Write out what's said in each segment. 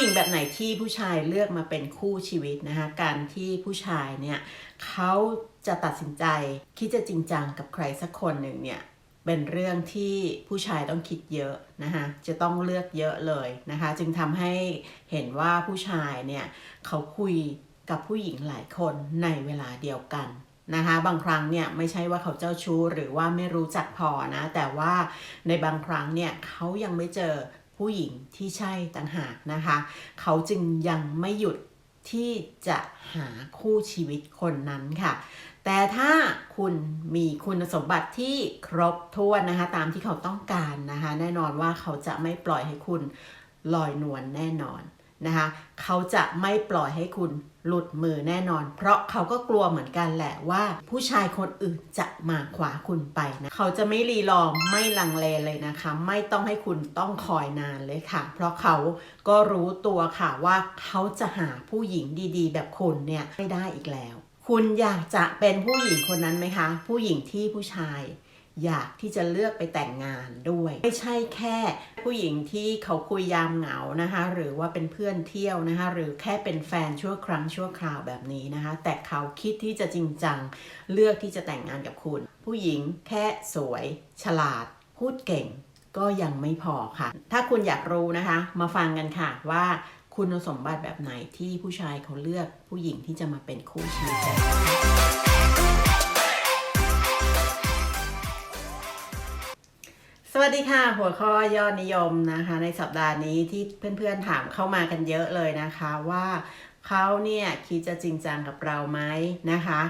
ผู้หญิงแบบไหนที่ผู้ชายเลือกมาเป็นคู่ชีวิตนะคะการที่ผู้ชายเนี่ยเขาจะตัดสินใจคิดจะจริงจังกับใครสักคนหนึ่งเนี่ยเป็นเรื่องที่ผู้ชายต้องคิดเยอะนะคะจะต้องเลือกเยอะเลยนะคะจึงทำให้เห็นว่าผู้ชายเนี่ยเขาคุยกับผู้หญิงหลายคนในเวลาเดียวกันนะคะบางครั้งเนี่ยไม่ใช่ว่าเขาเจ้าชู้หรือว่าไม่รู้จักพอนะแต่ว่าในบางครั้งเนี่ยเขายังไม่เจอ ผู้หญิงที่ใช่ต่างหากนะคะ เขาจึงยังไม่หยุดที่จะหาคู่ชีวิตคนนั้นค่ะ แต่ถ้าคุณมีคุณสมบัติที่ครบถ้วนนะคะ ตามที่เขาต้องการนะคะ แน่นอนว่าเขาจะไม่ปล่อยให้คุณลอยนวลแน่นอน นะคะเขาจะไม่ปล่อยให้คุณหลุดมือแน่นอน เพราะเขาก็กลัวเหมือนกันแหละว่า ผู้ชายคนอื่นจะมาขวาคุณไปนะเขาจะไม่รีรอไม่ลังเลเลยนะคะ ไม่ต้องให้คุณต้องคอยนานเลยค่ะ เพราะเขาก็รู้ตัวค่ะว่าเขาจะหาผู้หญิงดีๆ แบบคุณเนี่ยไม่ได้อีกแล้ว คุณอยากจะเป็นผู้หญิงคนนั้นไหมคะ ผู้หญิงที่ผู้ชาย อยากที่จะเลือกไปแต่งงานด้วย ไม่ใช่แค่ผู้หญิงที่เขาคุยยามเหงานะคะ หรือว่าเป็นเพื่อนเที่ยวนะคะ หรือแค่เป็นแฟนชั่วครั้งชั่วคราวแบบนี้นะคะ แต่เขาคิดที่จะจริงจัง เลือกที่จะแต่งงานกับคุณ ผู้หญิงแค่สวย ฉลาด พูดเก่ง ก็ยังไม่พอค่ะ ถ้าคุณอยากรู้นะคะ มาฟังกันค่ะว่าคุณสมบัติแบบไหนที่ผู้ชายเขาเลือกผู้หญิงที่จะมาเป็นคู่ชีวิต วัสดีค่ะ หัวข้อยอดนิยมนะคะ ในสัปดาห์นี้ที่เพื่อนๆถามเข้ามากันเยอะเลยนะคะว่าเขาเนี่ยคิดจะจริงจังกับเราไหมนะคะ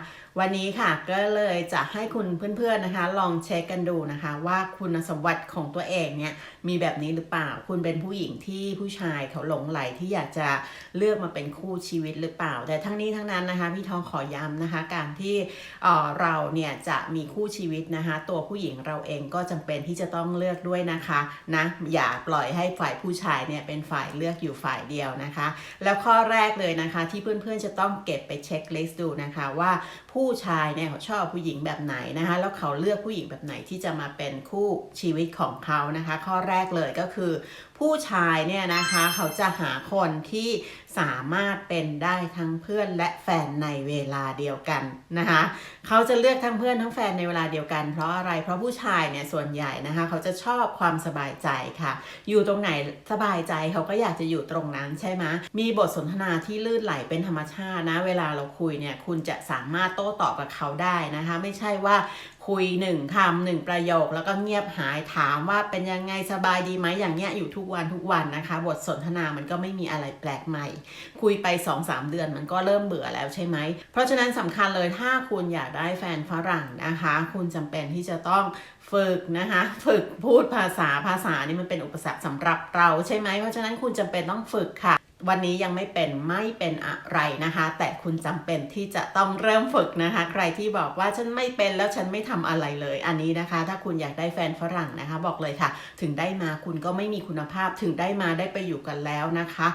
วันนี้ค่ะก็เลยจะให้คุณเพื่อนๆนะคะ ลองเช็คกันดูนะคะ ว่าคุณสมบัติของตัวเองเนี่ยมีแบบนี้หรือเปล่า คุณเป็นผู้หญิงที่ผู้ชายเขาหลงไหลที่อยากจะเลือกมาเป็นคู่ชีวิตหรือเปล่า แต่ทั้งนี้ทั้งนั้นนะคะพี่ทองขอย้ำนะคะ การที่เอ่อเราเนี่ยจะมีคู่ชีวิตนะคะ ตัวผู้หญิงเราเองก็จำเป็นที่จะต้องเลือกด้วยนะคะนะอย่าปล่อยให้ฝ่ายผู้ชายเนี่ยเป็นฝ่ายเลือกอยู่ฝ่ายเดียวนะคะ แล้วข้อแรกเลยนะคะที่เพื่อนๆจะต้องเก็บไปเช็คลิสต์ดูนะคะว่าผูู้้ชายเนี่ยเขาชอบผู้หญิงแบบไหนนะคะ แล้วเขาเลือกผู้หญิงแบบไหนที่จะมาเป็นคู่ชีวิตของเขานะคะ ข้อแรกเลยก็คือ ผู้ชายเนี่ยนะคะเขาจะหาคนที่สามารถเป็นได้ทั้งเพื่อนและแฟนในเวลาเดียวกันนะคะเขาจะเลือกทั้งเพื่อนทั้งแฟนในเวลาเดียวกัน เพราะอะไรเพราะผู้ชายเนี่ยส่วนใหญ่นะคะเขาจะชอบความสบายใจค่ะ อยู่ตรงไหนสบายใจเขาก็อยากจะอยู่ตรงนั้นใช่ไหมมีบทสนทนาที่ลื่นไหลเป็นธรรมชาตินะ เวลาเราคุยเนี่ยคุณจะสามารถโต้ตอบกับเขาได้นะคะ ไม่ใช่ว่า คุยหนึ่งคำหนึ่งประโยค แล้วก็เงียบหายถามว่าเป็นยังไงสบายดีไหมอย่างเงี้ยอยู่ทุกวันทุกวันนะคะ บทสนทนามันก็ไม่มีอะไรแปลกใหม่ คุยไป 2-3 เดือนมันก็เริ่มเบื่อแล้วใช่ไหม เพราะฉะนั้นสำคัญเลยถ้าคุณอยากได้แฟนฝรั่งนะคะ คุณจำเป็นที่จะต้องฝึกนะคะฝึกพูดภาษาภาษานี่มันเป็นอุปสรรคสำหรับเราใช่ไหมเพราะฉะนั้นคุณจำเป็นต้องฝึกค่ะ วันนี้ยังไม่เป็นไม่เป็นอะไรนะคะ แต่คุณจำเป็นที่จะต้องเริ่มฝึกนะคะ ใครที่บอกว่าฉันไม่เป็นแล้วฉันไม่ทำอะไรเลย อันนี้นะคะ ถ้าคุณอยากได้แฟนฝรั่งนะคะ บอกเลยค่ะ ถึงได้มาคุณก็ไม่มีคุณภาพถึงได้มาได้ไปอยู่กันแล้วนะคะ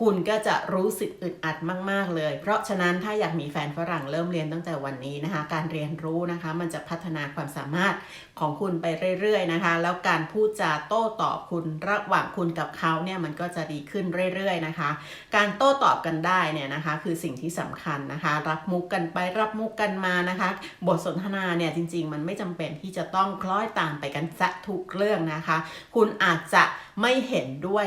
คุณก็จะรู้สึกอึดอัดมาก ๆ เลย เพราะฉะนั้นถ้าอยากมีแฟนฝรั่งเริ่มเรียนตั้งแต่วันนี้นะคะ การเรียนรู้นะคะ มันจะพัฒนาความสามารถของคุณไปเรื่อย ๆ นะคะ แล้วการพูดจาโต้ตอบคุณระหว่างคุณกับเขาเนี่ยมันก็จะดีขึ้นเรื่อย ๆ นะคะ การโต้ตอบกันได้เนี่ยนะคะ คือสิ่งที่สำคัญนะคะ รับมุกกันไปรับมุกกันมานะคะ บทสนทนาเนี่ยจริง ๆ มันไม่จำเป็นที่จะต้องคล้อยตามไปกันซะทุกเรื่องนะคะ คุณอาจจะไม่เห็นด้วย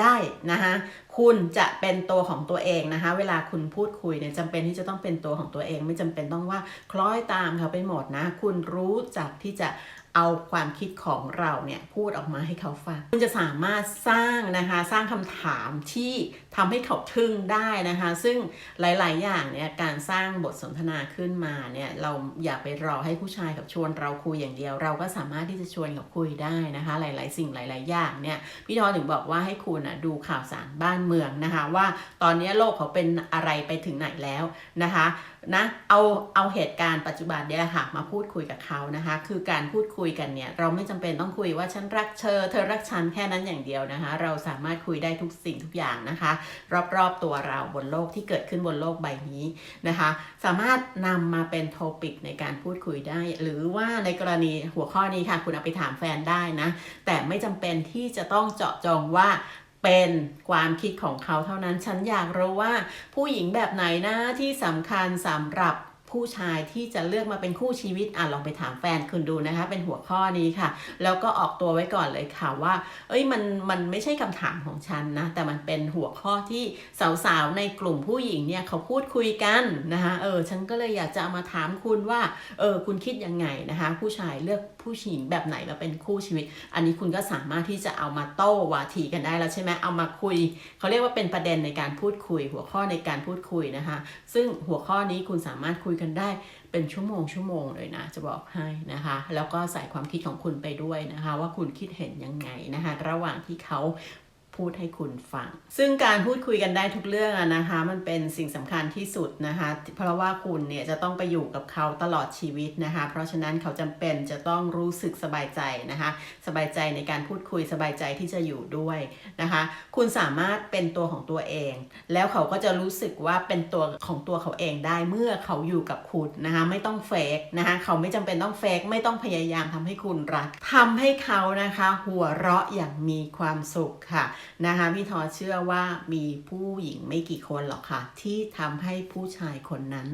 ได้นะคะ คุณจะเป็นตัวของตัวเองนะคะ เวลาคุณพูดคุยเนี่ยจำเป็นที่จะต้องเป็นตัวของตัวเอง ไม่จำเป็นต้องว่าคล้อยตามเขาไปหมดนะ คุณรู้จักที่จะ เอาความคิดของเราเนี่ยพูดออกมาให้เขาฟังคุณจะสามารถสร้างนะคะสร้างคำถามที่ทำให้เขาทึ่งได้นะคะ ซึ่งหลาย ๆ อย่างเนี่ยการสร้างบทสนทนาขึ้นมาเนี่ยเราอย่าไปรอให้ผู้ชายกับชวนเราคุยอย่างเดียว เราก็สามารถที่จะชวนเขาคุยได้นะคะ หลาย ๆ สิ่งหลาย ๆ อย่างเนี่ยพี่ทอถึงบอกว่าให้คุณนะดูข่าวสารบ้านเมืองนะคะ ว่าตอนนี้โลกเขาเป็นอะไรไปถึงไหนแล้วนะคะ นะเอาเอาเหตุการณ์ปัจจุบันเนี่ยแหละค่ะมาพูดคุยกับเขานะคะ คือการพูดคุยกันเนี่ย เราไม่จำเป็นต้องคุยว่าฉันรักเธอ เธอรักฉันแค่นั้นอย่างเดียวนะคะ เราสามารถคุยได้ทุกสิ่งทุกอย่างนะคะ รอบๆตัวเราบนโลกที่เกิดขึ้นบนโลกใบนี้นะคะ สามารถนำมาเป็นโทปิกในการพูดคุยได้ หรือว่าในกรณีหัวข้อนี้ค่ะ คุณเอาไปถามแฟนได้นะ แต่ไม่จำเป็นที่จะต้องเจาะจงว่า เป็นความคิดของเขาเท่านั้น ฉันอยากรู้ว่าผู้หญิงแบบไหนนะที่สำคัญสำหรับผู้ชายที่จะเลือกมาเป็นคู่ชีวิตอะลองไปถามแฟนคุณดูนะคะ เป็นหัวข้อนี้ค่ะ แล้วก็ออกตัวไว้ก่อนเลยค่ะว่า เอ้ยมันมันไม่ใช่คำถามของฉันนะ แต่มันเป็นหัวข้อที่สาวๆในกลุ่มผู้หญิงเนี่ยเขาพูดคุยกันนะคะเออฉันก็เลยอยากจะเอามาถามคุณว่าเออคุณคิดยังไงนะคะ ผู้ชายเลือก ผู้หญิงแบบไหนมาเป็นคู่ชีวิต อันนี้คุณก็สามารถที่จะเอามาโต้วาทีกันได้แล้วใช่ไหมเอามาคุยเขาเรียกว่าเป็นประเด็นในการพูดคุย หัวข้อในการพูดคุยนะคะ ซึ่งหัวข้อนี้คุณสามารถคุยกันได้เป็นชั่วโมงชั่วโมงเลยนะ จะบอกให้นะคะ แล้วก็ใส่ความคิดของคุณไปด้วยนะคะ ว่าคุณคิดเห็นยังไงนะคะ ระหว่างที่เขา พูดให้คุณฟัง ซึ่งการพูดคุยกันได้ทุกเรื่องนะคะ มันเป็นสิ่งสำคัญที่สุดนะคะ เพราะว่าคุณเนี่ยจะต้องไปอยู่กับเขาตลอดชีวิตนะคะ เพราะฉะนั้นเขาจำเป็นจะต้องรู้สึกสบายใจนะคะ สบายใจในการพูดคุยสบายใจที่จะอยู่ด้วยนะคะ คุณสามารถเป็นตัวของตัวเอง แล้วเขาก็จะรู้สึกว่าเป็นตัวของตัวเขาเองได้เมื่อเขาอยู่กับคุณนะคะ ไม่ต้องเฟกนะคะเขาไม่จำเป็นต้องเฟกไม่ต้องพยายามทำให้คุณรักทำให้เขานะคะ หัวเราะอย่างมีความสุขค่ะนะคะพี่ทอเชื่อว่ามีผู้หญิงไม่กี่คนหรอกค่ะ ที่ทำให้ผู้ชายคนนั้น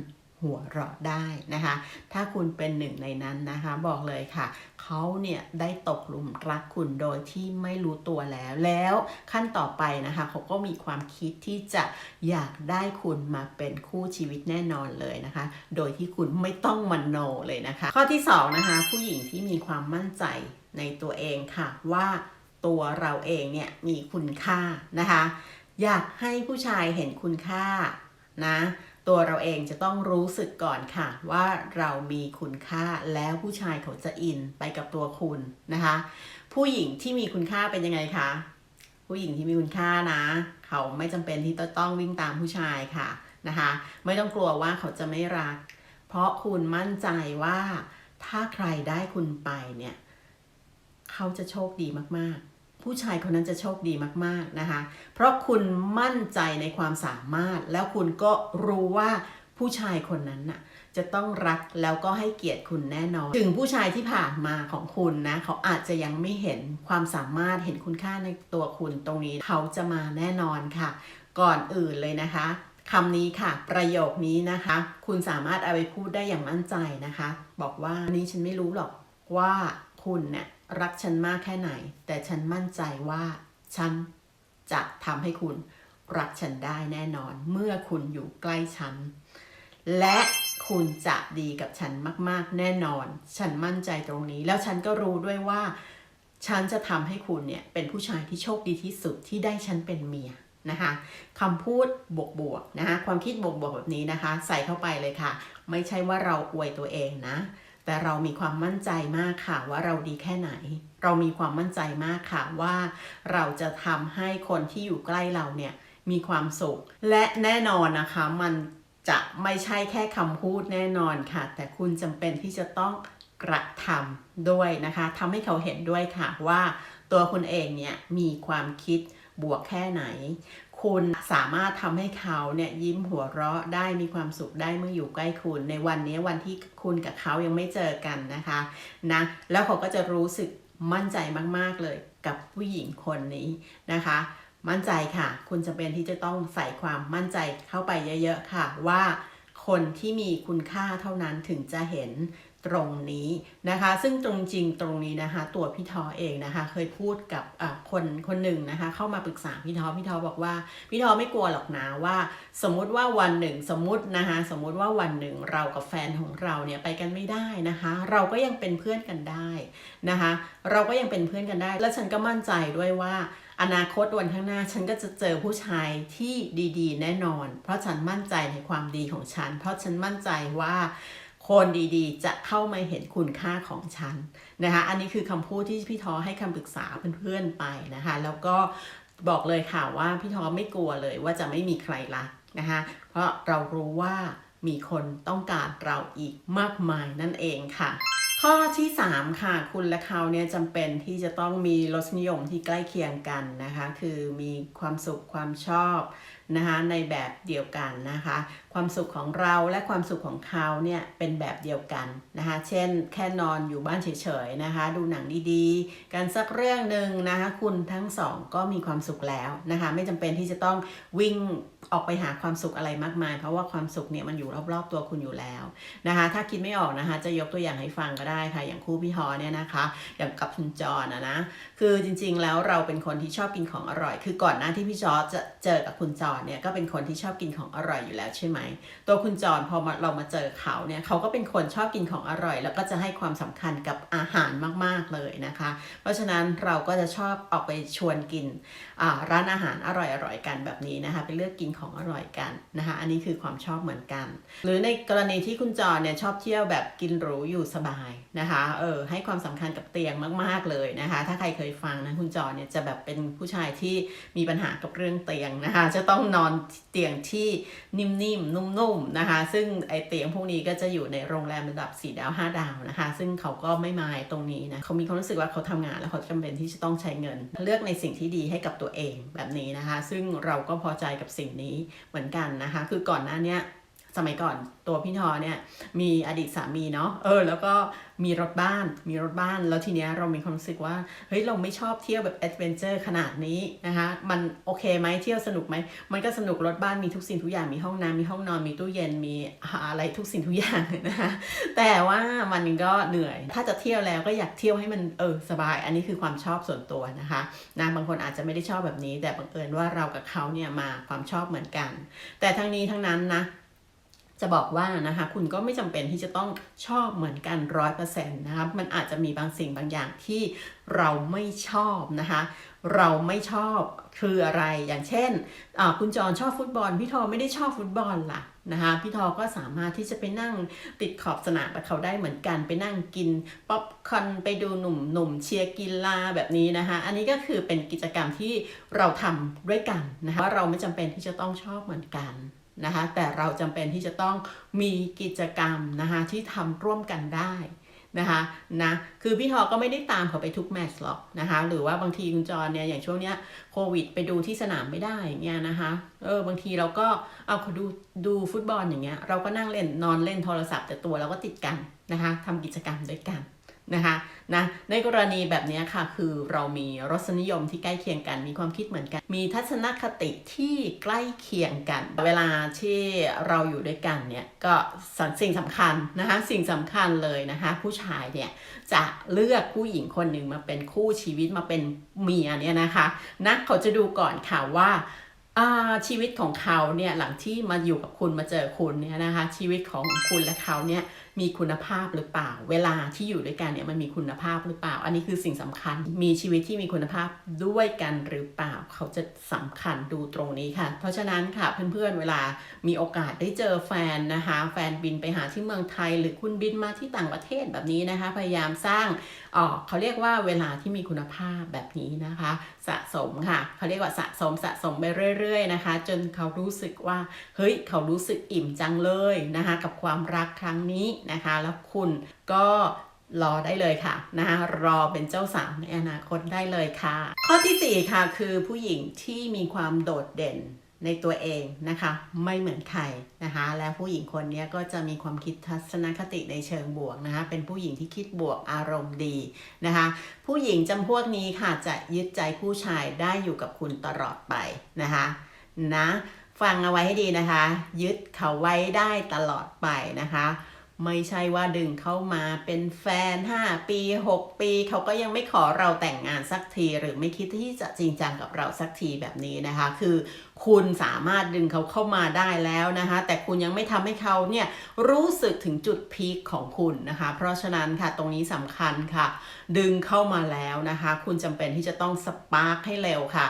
หัวเราะได้นะคะ ถ้าคุณเป็นหนึ่งในนั้นนะคะ บอกเลยค่ะ เขาเนี่ยได้ตกหลุมรักคุณโดยที่ไม่รู้ตัวแล้ว แล้วขั้นต่อไปนะคะ เขาก็มีความคิดที่จะอยากได้คุณมาเป็นคู่ชีวิตแน่นอนเลยนะคะ โดยที่คุณไม่ต้องมโนเลยนะคะ ข้อที่สองนะคะ ผู้หญิงที่มีความมั่นใจในตัวเองค่ะว่า ตัวเราเองเนี่ยมีคุณค่านะคะ อยากให้ผู้ชายเห็นคุณค่านะตัวเราเองจะต้องรู้สึกก่อนค่ะ ว่าเรามีคุณค่าแล้วผู้ชายเขาจะอินไปกับตัวคุณนะคะ ผู้หญิงที่มีคุณค่าเป็นยังไงคะผู้หญิงที่มีคุณค่านะ เขาไม่จำเป็นที่จะต้องวิ่งตามผู้ชายค่ะนะคะ ไม่ต้องกลัวว่าเขาจะไม่รัก เพราะคุณมั่นใจว่าถ้าใครได้คุณไปเนี่ย เขาจะโชคดีมากๆ ผู้ชายคนนั้นจะโชคดีมากๆนะคะ เพราะคุณมั่นใจในความสามารถ แล้วคุณก็รู้ว่าผู้ชายคนนั้นน่ะจะต้องรักแล้วก็ให้เกียรติคุณแน่นอน ถึงผู้ชายที่ผ่านมาของคุณนะ เขาอาจจะยังไม่เห็นความสามารถเห็นคุณค่าในตัวคุณตรงนี้เขาจะมาแน่นอนค่ะ ก่อนอื่นเลยนะคะคำนี้ค่ะ ประโยคนี้นะคะ คุณสามารถเอาไปพูดได้อย่างมั่นใจนะคะ บอกว่านนี้ฉันไม่รู้หรอกว่าคุณเนี่ย รักฉันมากแค่ไหน แต่ฉันมั่นใจว่าฉันจะทำให้คุณรักฉันได้แน่นอน เมื่อคุณอยู่ใกล้ฉัน และคุณจะดีกับฉันมากๆ แน่นอน ฉันมั่นใจตรงนี้ แล้วฉันก็รู้ด้วยว่า ฉันจะทำให้คุณเนี่ยเป็นผู้ชายที่โชคดีที่สุดที่ได้ฉันเป็นเมียนะคะคำพูดบวกๆนะคะความคิดบวกๆแบบนี้นะคะ ใส่เข้าไปเลยค่ะ ไม่ใช่ว่าเราอวยตัวเองนะ แต่เรามีความมั่นใจมากค่ะว่าเราดีแค่ไหน เรามีความมั่นใจมากค่ะว่า เราจะทำให้คนที่อยู่ใกล้เราเนี่ยมีความสุข และแน่นอนนะคะมันจะไม่ใช่แค่คำพูดแน่นอนค่ะ แต่คุณจำเป็นที่จะต้องกระทำด้วยนะคะทำให้เขาเห็นด้วยค่ะว่าตัวคุณเองเนี่ยมีความคิดบวกแค่ไหน คุณสามารถทำให้เขาเนี่ยยิ้มหัวเราะได้มีความสุขได้เมื่ออยู่ใกล้คุณ ในวันนี้วันที่คุณกับเขายังไม่เจอกันนะคะนะแล้วเขาก็จะรู้สึกมั่นใจมากๆเลยกับผู้หญิงคนนี้นะคะ มั่นใจค่ะ คุณจะเป็นที่จะต้องใส่ความมั่นใจเข้าไปเยอะ ๆ ค่ะว่าคนที่มีคุณค่าเท่านั้นถึงจะเห็น ตรงนี้นะคะ ซึ่งตรงจริงตรงนี้นะคะ ตัวพี่ทอเองนะคะ เคยพูดกับคนคนหนึ่งนะคะ เข้ามาปรึกษาพี่ทอพี่ทอบอกว่าพี่ทอไม่กลัวหรอกนะว่า สมมุติว่าวันหนึ่งสมมตินะคะ สมมุติว่าวันหนึ่งเรากับแฟนของเราเนี่ยไปกันไม่ได้นะคะ เราก็ยังเป็นเพื่อนกันได้นะคะ เราก็ยังเป็นเพื่อนกันได้ และฉันก็มั่นใจด้วยว่าอนาคตวันข้างหน้าฉันก็จะเจอผู้ชายที่ดีๆ แน่นอน เพราะฉันมั่นใจในความดีของฉัน เพราะฉันมั่นใจว่า คนดีๆ จะเข้ามาเห็นคุณค่าของฉันนะคะอันนี้คือคำพูดที่พี่ทอให้คำปรึกษาเพื่อนๆไปนะคะแล้วก็บอกเลยค่ะว่าพี่ทอไม่กลัวเลยว่าจะไม่มีใครรักนะคะเพราะเรารู้ว่ามีคนต้องการเราอีกมากมายนั่นเองค่ะ ข้อที่ 3 ค่ะ คุณและเขาเนี่ยจำเป็นที่จะต้องมีรสนิยมที่ใกล้เคียงกันนะคะ คือมีความสุขความชอบนะคะในแบบเดียวกันนะคะความสุขของเราและความสุขของเขาเนี่ยเป็นแบบเดียวกันนะคะ เช่นแค่นอนอยู่บ้านเฉยๆนะคะ ดูหนังดีๆ กันสักเรื่องหนึ่งนะคะ คุณทั้งสองก็มีความสุขแล้วนะคะ ไม่จำเป็นที่จะต้องวิ่งออกไปหาความสุขอะไรมากมาย เพราะว่าความสุขเนี่ยมันอยู่รอบๆตัวคุณอยู่แล้วนะคะ ถ้าคิดไม่ออกนะคะ จะยกตัวอย่างให้ฟังก็ได้ค่ะ อย่างคู่พี่ฮอเนี่ยนะคะ อย่างกับคุณจรนะนะ คือจริงๆแล้วเราเป็นคนที่ชอบกินของอร่อย คือก่อนหน้าที่พี่จอร์จจะเจอกับคุณจรเนี่ยก็เป็นคนที่ชอบกินของอร่อยอยู่แล้วใช่ไหมตัวคุณจอนพอมาเรามาเจอเขาเนี่ยเขาก็เป็นคนชอบกินของอร่อย แล้วก็จะให้ความสำคัญกับอาหารมากๆเลยนะคะ เพราะฉะนั้นเราก็จะชอบออกไปชวนกิน ร้านอาหารอร่อยๆกันแบบนี้นะคะไปเลือกกินของอร่อยกันนะคะอันนี้คือความชอบเหมือนกัน หรือในกรณีที่คุณจรเนี่ยชอบเที่ยวแบบกินหรูอยู่สบายนะคะเออให้ความสำคัญกับเตียงมากๆเลยนะคะ ถ้าใครเคยฟังนะคุณจรเนี่ยจะแบบเป็นผู้ชายที่มีปัญหากับเรื่องเตียงนะคะจะต้องนอนเตียงที่นิ่มๆนุ่มๆนะคะ ซึ่งไอเตียงพวกนี้ก็จะอยู่ในโรงแรมระดับ4ดาว5ดาวนะคะ ซึ่งเขาก็ไม่มายตรงนี้นะเขามีความรู้สึกว่าเขาทำงานแล้วเขาจำเป็นที่จะต้องใช้เงิน เลือกในสิ่งที่ดีให้กับตัวเองแบบนี้นะคะ ซึ่งเราก็พอใจกับสิ่งนี้เหมือนกันนะคะ คือก่อนหน้านี้ สมัยก่อนตัวพี่ทอเนี่ยมีอดีตสามีเนาะเออ แล้วก็มีรถบ้านมีรถบ้านแล้วทีเนี้ยเรามีความรู้สึกว่าเฮ้ยเราไม่ชอบเที่ยวแบบแอดเวนเจอร์ขนาดนี้นะคะมันโอเคไหมเที่ยวสนุกไหมมันก็สนุกรถบ้านมีทุกสิ่งทุกอย่างมีห้องน้ำมีห้องนอนมีตู้เย็นมีอะไรทุกสิ่งทุกอย่างนะคะแต่ว่ามันก็เหนื่อย ถ้าจะเที่ยวแล้วก็อยากเที่ยวให้มันเออสบาย อันนี้คือความชอบส่วนตัวนะคะนะบางคนอาจจะไม่ได้ชอบแบบนี้ แต่บังเอิญว่าเรากับเขาเนี่ยมาความชอบเหมือนกัน แต่ทั้งนี้ทั้งนั้นนะ จะบอกว่านะคะคุณก็ไม่จำเป็นที่จะต้องชอบเหมือนกันร้อยเปอร์เซ็นต์นะครับมันอาจจะมีบางสิ่งบางอย่างที่เราไม่ชอบนะคะเราไม่ชอบคืออะไรอย่างเช่นคุณจรชอบฟุตบอล พี่ทอไม่ได้ชอบฟุตบอลล่ะนะคะพี่ทอก็สามารถที่จะไปนั่งติดขอบสนามกับเขาได้เหมือนกันไปนั่งกินป๊อปคอนไปดูหนุ่มหนุ่มเชียร์กีฬาแบบนี้นะคะอันนี้ก็คือเป็นกิจกรรมที่เราทำด้วยกันนะคะว่าเราไม่จำเป็นที่จะต้องชอบเหมือนกัน นะคะแต่เราจำเป็นที่จะต้องมีกิจกรรมนะคะที่ทำร่วมกันได้นะคะนะคือพี่ทอก็ไม่ได้ตามเขาไปทุกแมตช์หรอกนะคะหรือว่าบางทีคุณจรเนี่ยอย่างช่วงเนี้ยโควิดไปดูที่สนามไม่ได้เงี้ยนะคะเออบางทีเราก็เอาเขาดูดูฟุตบอลอย่างเงี้ยเราก็นั่งเล่นนอนเล่นโทรศัพท์แต่ตัวเราก็ติดกันนะคะทำกิจกรรมด้วยกัน นะคะนะในกรณีแบบนี้ค่ะคือเรามีรสนิยมที่ใกล้เคียงกัน มีความคิดเหมือนกัน มีทัศนคติที่ใกล้เคียงกัน เวลาที่เราอยู่ด้วยกันเนี่ยก็สิ่งสำคัญนะคะสิ่งสำคัญเลยนะคะผู้ชายเนี่ยจะเลือกผู้หญิงคนหนึ่งมาเป็นคู่ชีวิตมาเป็นเมียเนี่ยนะคะนะเขาจะดูก่อนค่ะว่าชีวิตของเขาเนี่ยหลังที่มาอยู่กับคุณมาเจอคุณเนี่ยนะคะชีวิตของคุณและเขาเนี่ย มีคุณภาพหรือเปล่า เวลาที่อยู่ด้วยกันเนี่ยมันมีคุณภาพหรือเปล่า อันนี้คือสิ่งสำคัญ มีชีวิตที่มีคุณภาพด้วยกันหรือเปล่า เขาจะสำคัญดูตรงนี้ค่ะ เพราะฉะนั้นค่ะเพื่อนๆเวลามีโอกาสได้เจอแฟนนะคะ แฟนบินไปหาที่เมืองไทย หรือคุณบินมาที่ต่างประเทศแบบนี้นะคะ พยายามสร้างเขาเรียกว่าเวลาที่มีคุณภาพแบบนี้นะคะ สะสมค่ะเขาเรียกว่าสะสมสะสมไปเรื่อย ๆ นะคะ จนเขารู้สึกว่าเฮ้ยเขารู้สึกอิ่มจังเลยนะคะ กับความรักครั้งนี้นะคะ แล้วคุณก็รอได้เลยค่ะนะคะรอเป็นเจ้าสาวในอนาคตได้เลยค่ะ ข้อที่ 4 ค่ะ คือผู้หญิงที่มีความโดดเด่น ในตัวเองนะคะไม่เหมือนใครนะคะและผู้หญิงคนนี้ก็จะมีความคิดทัศนคติในเชิงบวกนะคะเป็นผู้หญิงที่คิดบวกอารมณ์ดีนะคะผู้หญิงจำพวกนี้ค่ะจะยึดใจผู้ชายได้อยู่กับคุณตลอดไปนะคะนะฟังเอาไว้ให้ดีนะคะ ยึดเขาไว้ได้ตลอดไปนะคะไม่ใช่ว่าดึงเข้ามาเป็นแฟน 5 ปี 6 ปี เขาก็ยังไม่ขอเราแต่งงานสักที หรือไม่คิดที่จะจริงจังกับเราสักทีแบบนี้นะคะ คือ คุณสามารถดึงเขาเข้ามาได้แล้วนะคะ แต่คุณยังไม่ทำให้เขาเนี่ยรู้สึกถึงจุดพีคของคุณนะคะ เพราะฉะนั้นค่ะตรงนี้สำคัญค่ะ ดึงเข้ามาแล้วนะคะ คุณจำเป็นที่จะต้องสปาร์คให้เร็วค่ะ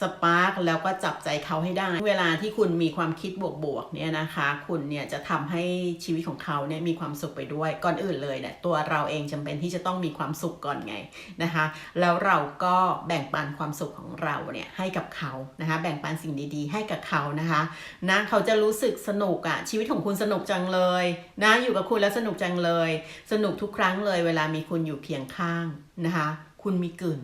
สปาร์กแล้วก็จับใจเขาให้ได้ เวลาที่คุณมีความคิดบวกๆเนี่ยนะคะ คุณเนี่ยจะทำให้ชีวิตของเขาเนี่ยมีความสุขไปด้วย ก่อนอื่นเลยเนี่ยตัวเราเองจำเป็นที่จะต้องมีความสุขก่อนไงนะคะ แล้วเราก็แบ่งปันความสุขของเราเนี่ยให้กับเขานะคะ แบ่งปันสิ่งดีๆ ให้กับเขานะคะนะเขาจะรู้สึกสนุกอะชีวิตของคุณสนุกจังเลยนะอยู่กับคุณแล้วสนุกจังเลย สนุกทุกครั้งเลย เวลามีคุณอยู่เคียงข้างนะคะ คุณมีกลืน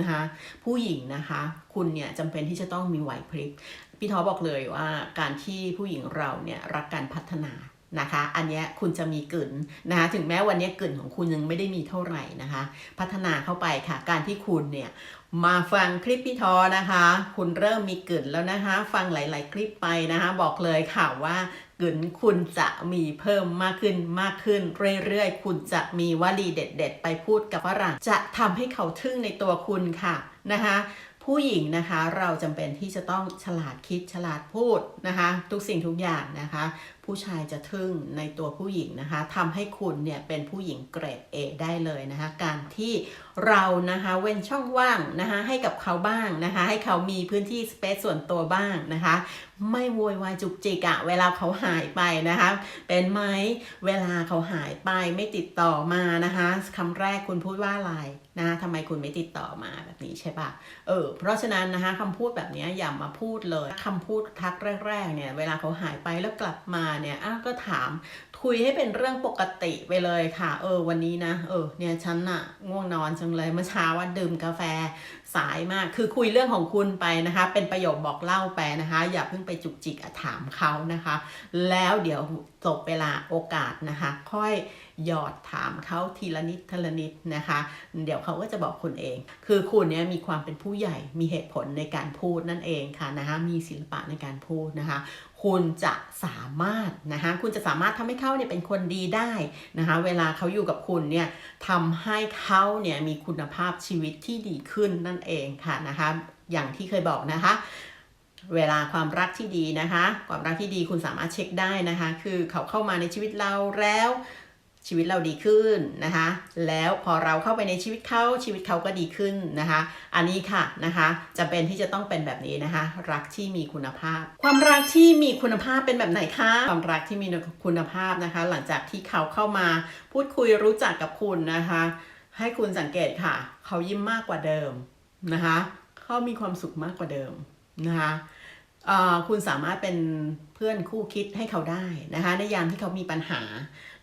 นะคะผู้หญิงนะคะ คุณเนี่ยจำเป็นที่จะต้องมีไหวพริบพี่ท้อบอกเลยว่าการที่ผู้หญิงเราเนี่ยรักการพัฒนา นะคะ อันนี้คุณจะมีกลิ่นนะคะถึงแม้วันนี้กลิ่นของคุณยังไม่ได้มีเท่าไหร่นะคะ พัฒนาเข้าไปค่ะ การที่คุณเนี่ยมาฟังคลิปพี่ทอนะคะ คุณเริ่มมีกลิ่นแล้วนะคะ ฟังหลาย ๆ คลิปไปนะคะ บอกเลยค่ะว่ากลิ่นคุณจะมีเพิ่มมากขึ้นมากขึ้น เรื่อย ๆ คุณจะมีวลีเด็ด ๆ ไปพูดกับฝรั่งจะทำให้เขาทึ่งในตัวคุณค่ะนะคะผู้หญิงนะคะเราจำเป็นที่จะต้องฉลาดคิดฉลาดพูดนะคะ ทุกสิ่งทุกอย่างนะคะ ผู้ชายจะทึ่งในตัวผู้หญิงนะคะทำให้คุณเนี่ยเป็นผู้หญิงเกรด A ได้เลยนะคะ การที่ เรานะคะเว้นช่องว่างนะคะให้กับเขาบ้างนะคะ ให้เขามีพื้นที่สเปซส่วนตัวบ้างนะคะ ไม่โวยวายจุกจิกอะเวลาเขาหายไปนะคะ เป็นไหมเวลาเขาหายไปไม่ติดต่อมานะคะคำแรกคุณพูดว่าอะไรนะทำไมคุณไม่ติดต่อมาแบบนี้ใช่ปะเออเพราะฉะนั้นนะคะคำพูดแบบนี้อย่ามาพูดเลยคำพูดทักแรกๆเนี่ยเวลาเขาหายไปแล้วกลับมาเนี่ยอ้าก็ถามคุยให้เป็นเรื่องปกติไปเลยค่ะ เออวันนี้นะเออเนี่ยฉันน่ะง่วงนอนจังเลยเมื่อเช้าว่าดื่มกาแฟสายมาก คือคุยเรื่องของคุณไปนะคะ เป็นประโยคบอกเล่าไปนะคะ อย่าเพิ่งไปจุกจิกถามเขานะคะ แล้วเดี๋ยวจบเวลาโอกาสนะคะ ค่อย หยอดถามเขาทีละนิดทีละนิดนะคะ เดี๋ยวเขาก็จะบอกคุณเอง คือคุณเนี่ยมีความเป็นผู้ใหญ่มีเหตุผลในการพูดนั่นเองค่ะนะคะมีศิลปะในการพูดนะคะคุณจะสามารถนะคะคุณจะสามารถทำให้เขาเนี่ยเป็นคนดีได้นะคะเวลาเขาอยู่กับคุณเนี่ยทำให้เขาเนี่ยมีคุณภาพชีวิตที่ดีขึ้นนั่นเองค่ะนะคะอย่างที่เคยบอกนะคะ เวลาความรักที่ดีนะคะ ความรักที่ดีคุณสามารถเช็คได้นะคะ คือเขาเข้ามาในชีวิตเราแล้ว ชีวิตเราดีขึ้นนะคะ แล้วพอเราเข้าไปในชีวิตเขาชีวิตเขาก็ดีขึ้นนะคะ อันนี้ค่ะนะคะจะเป็นที่จะต้องเป็นแบบนี้นะคะ รักที่มีคุณภาพ ความรักที่มีคุณภาพเป็นแบบไหนคะความรักที่มีคุณภาพนะคะ หลังจากที่เขาเข้ามาพูดคุยรู้จักกับคุณนะคะ ให้คุณสังเกตค่ะ เขายิ้มมากกว่าเดิมนะคะเขามีความสุขมากกว่าเดิมนะคะคุณสามารถเป็นเพื่อนคู่คิดให้เขาได้นะคะ ในยามที่เขามีปัญหา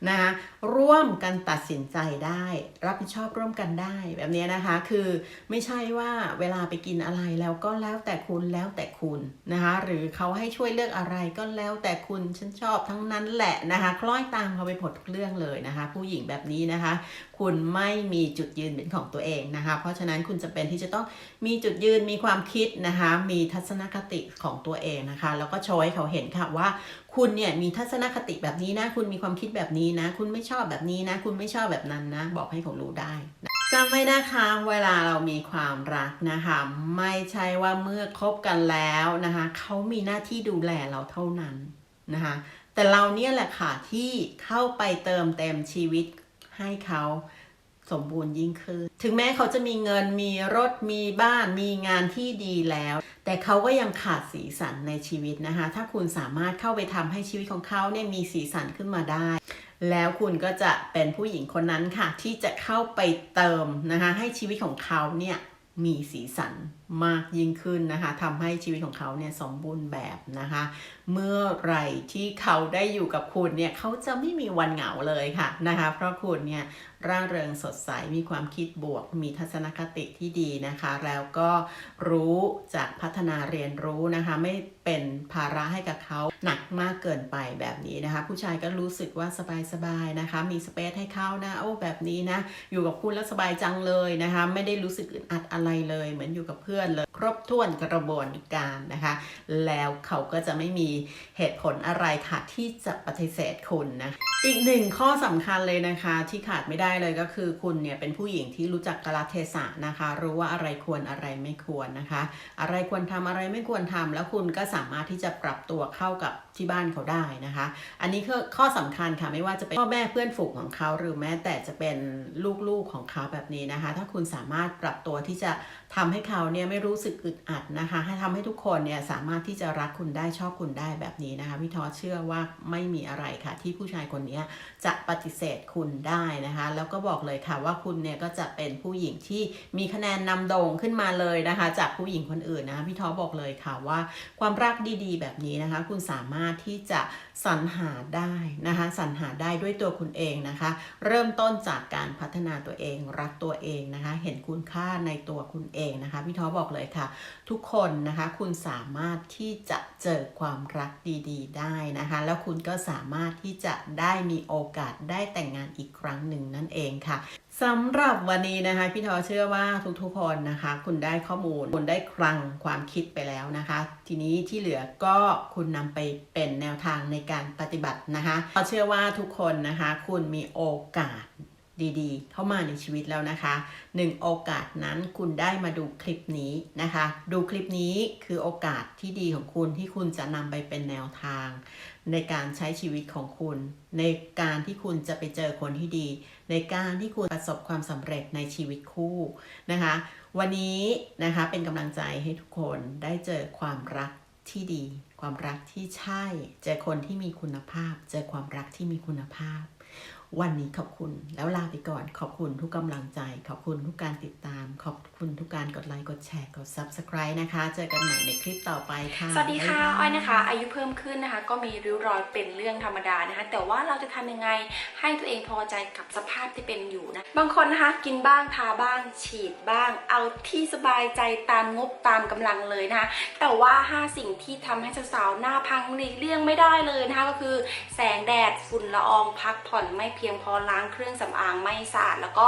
นะคะร่วมกันตัดสินใจได้ รับผิดชอบร่วมกันได้แบบนี้นะคะคือไม่ใช่ว่าเวลาไปกินอะไรแล้วก็แล้วแต่คุณแล้วแต่คุณนะคะหรือเขาให้ช่วยเลือกอะไรก็แล้วแต่คุณฉันชอบทั้งนั้นแหละนะคะคล้อยตามเขาไปหมดทุกเรื่องเลยนะคะ ผู้หญิงแบบนี้นะคะ คุณไม่มีจุดยืนเป็นของตัวเองนะคะ เพราะฉะนั้นคุณจะเป็นที่จะต้องมีจุดยืนมีความคิดนะคะมีทัศนคติของตัวเองนะคะ แล้วก็โชว์ให้เขาเห็นค่ะว่า คุณเนี่ยมีทัศนคติแบบนี้นะ คุณมีความคิดแบบนี้นะ คุณไม่ชอบแบบนี้นะ คุณไม่ชอบแบบนั้นนะ บอกให้เขารู้ได้จำไว้นะคะ เวลาเรามีความรักนะคะ ไม่ใช่ว่าเมื่อคบกันแล้วนะคะเขามีหน้าที่ดูแลเราเท่านั้นนะคะ แต่เราเนี่ยแหละค่ะที่เข้าไปเติมเต็มชีวิตให้เขาสมบูรณ์ยิ่งขึ้น ถึงแม้เขาจะมีเงินมีรถมีบ้านมีงานที่ดีแล้ว แต่เขาก็ยังขาดสีสันในชีวิตนะคะ ถ้าคุณสามารถเข้าไปทำให้ชีวิตของเขาเนี่ยมีสีสันขึ้นมาได้ แล้วคุณก็จะเป็นผู้หญิงคนนั้นค่ะ ที่จะเข้าไปเติมนะคะ ให้ชีวิตของเขาเนี่ยมีสีสัน มากยิ่งขึ้นนะคะทำให้ชีวิตของเขาเนี่ยสมบูรณ์แบบนะคะ เมื่อไหรที่เขาได้อยู่กับคุณเนี่ยเขาจะไม่มีวันเหงาเลยค่ะนะคะ เพราะคุณเนี่ยร่าเริงสดใสมีความคิดบวก มีทัศนคติที่ดีนะคะ แล้วก็รู้จากพัฒนาเรียนรู้นะคะ ไม่เป็นภาระให้กับเขาหนักมากเกินไปแบบนี้นะคะ ผู้ชายก็รู้สึกว่าสบายๆนะคะ มีสเปซให้เขานะ โอ้แบบนี้นะ อยู่กับคุณแล้วสบายจังเลยนะคะ ไม่ได้รู้สึกอึดอัดอะไรเลย เหมือนอยู่กับเพื่อนเลย ครบถ้วนกระบวนการนะคะ แล้วเขาก็จะไม่มีเหตุผลอะไรค่ะที่จะปฏิเสธคุณนะอีกหนึ่งข้อสำคัญเลยนะคะที่ขาดไม่ได้เลยก็คือคุณเนี่ยเป็นผู้หญิงที่รู้จักกาลเทศะนะคะ รู้ว่าอะไรควรอะไรไม่ควรนะคะ อะไรควรทำอะไรไม่ควรทำแล้วคุณก็สามารถที่จะปรับตัวเข้ากับที่บ้านเขาได้นะคะ อันนี้คือข้อสำคัญค่ะไม่ว่าจะเป็นพ่อแม่เพื่อนฝูงของเขา หรือแม้แต่จะเป็นลูกๆของเขาแบบนี้นะคะ ถ้าคุณสามารถปรับตัวที่จะทำให้เขาเนี่ยไม่รู้สึกอึดอัดนะคะ ให้ทำให้ทุกคนเนี่ยสามารถที่จะรักคุณได้ชอบคุณได้แบบนี้นะคะพี่ทอเชื่อว่าไม่มีอะไรค่ะ ที่ผู้ชายคนนี้จะปฏิเสธคุณได้นะคะ แล้วก็บอกเลยค่ะว่าคุณเนี่ยก็จะเป็นผู้หญิงที่มีคะแนนนำโด่งขึ้นมาเลยนะคะ จากผู้หญิงคนอื่นนะคะพี่ทอบอกเลยค่ะว่าความรักดีๆ แบบนี้นะคะ คุณสามารถที่จะสรรหาได้นะคะสรรหาได้ด้วยตัวคุณเองนะคะ เริ่มต้นจากการพัฒนาตัวเองรักตัวเองนะคะ เห็นคุณค่าในตัวคุณเองนะคะพี่ท้อบอกเลยค่ะทุกคนนะคะคุณสามารถที่จะเจอความรักดีๆ ได้นะคะ แล้วคุณก็สามารถที่จะได้มีโอกาสได้แต่งงานอีกครั้งหนึ่งนั่นเองค่ะสำหรับวันนี้นะคะพี่ทอเชื่อว่าทุกๆคนนะคะ คุณได้ข้อมูลคุณได้คลังความคิดไปแล้วนะคะ ทีนี้ที่เหลือก็คุณนำไปเป็นแนวทางในการปฏิบัตินะคะเราเชื่อว่าทุกคนนะคะ คุณมีโอกาส ดีๆ เข้ามาในชีวิตแล้วนะคะหนึ่งโอกาสนั้นคุณได้มาดูคลิปนี้นะคะ ดูคลิปนี้คือโอกาสที่ดีของคุณที่คุณจะนำไปเป็นแนวทาง ในการใช้ชีวิตของคุณ ในการที่คุณจะไปเจอคนที่ดี ในการที่คุณประสบความสำเร็จในชีวิตคู่นะคะ วันนี้นะคะเป็นกำลังใจให้ทุกคนได้เจอความรักที่ดี ความรักที่ใช่ เจอคนที่มีคุณภาพ เจอความรักที่มีคุณภาพ วันนี้ขอบคุณแล้วลาไปก่อน ขอบคุณทุกกำลังใจ ขอบคุณทุกการติดตาม ขอบคุณทุกการกดไลค์ กดแชร์ กด subscribe นะคะ เจอกันใหม่ในคลิปต่อไปค่ะ สวัสดีค่ะ อ้อยนะคะ อายุเพิ่มขึ้นนะคะ ก็มีริ้วรอยเป็นเรื่องธรรมดานะคะ แต่ว่าเราจะทำยังไงให้ตัวเองพอใจกับสภาพที่เป็นอยู่นะ บางคนนะคะ กินบ้าง ทาบ้าง ฉีดบ้าง เอาที่สบายใจตามงบตามกำลังเลยนะคะ แต่ว่า 5 สิ่งที่ทำให้สาวๆหน้าพังหลีกเลี่ยงไม่ได้เลยนะคะ ก็คือ แสงแดด ฝุ่นละออง พักผ่อนไม่เพียงพอล้างเครื่องสำอางไม่สะอาดแล้วก็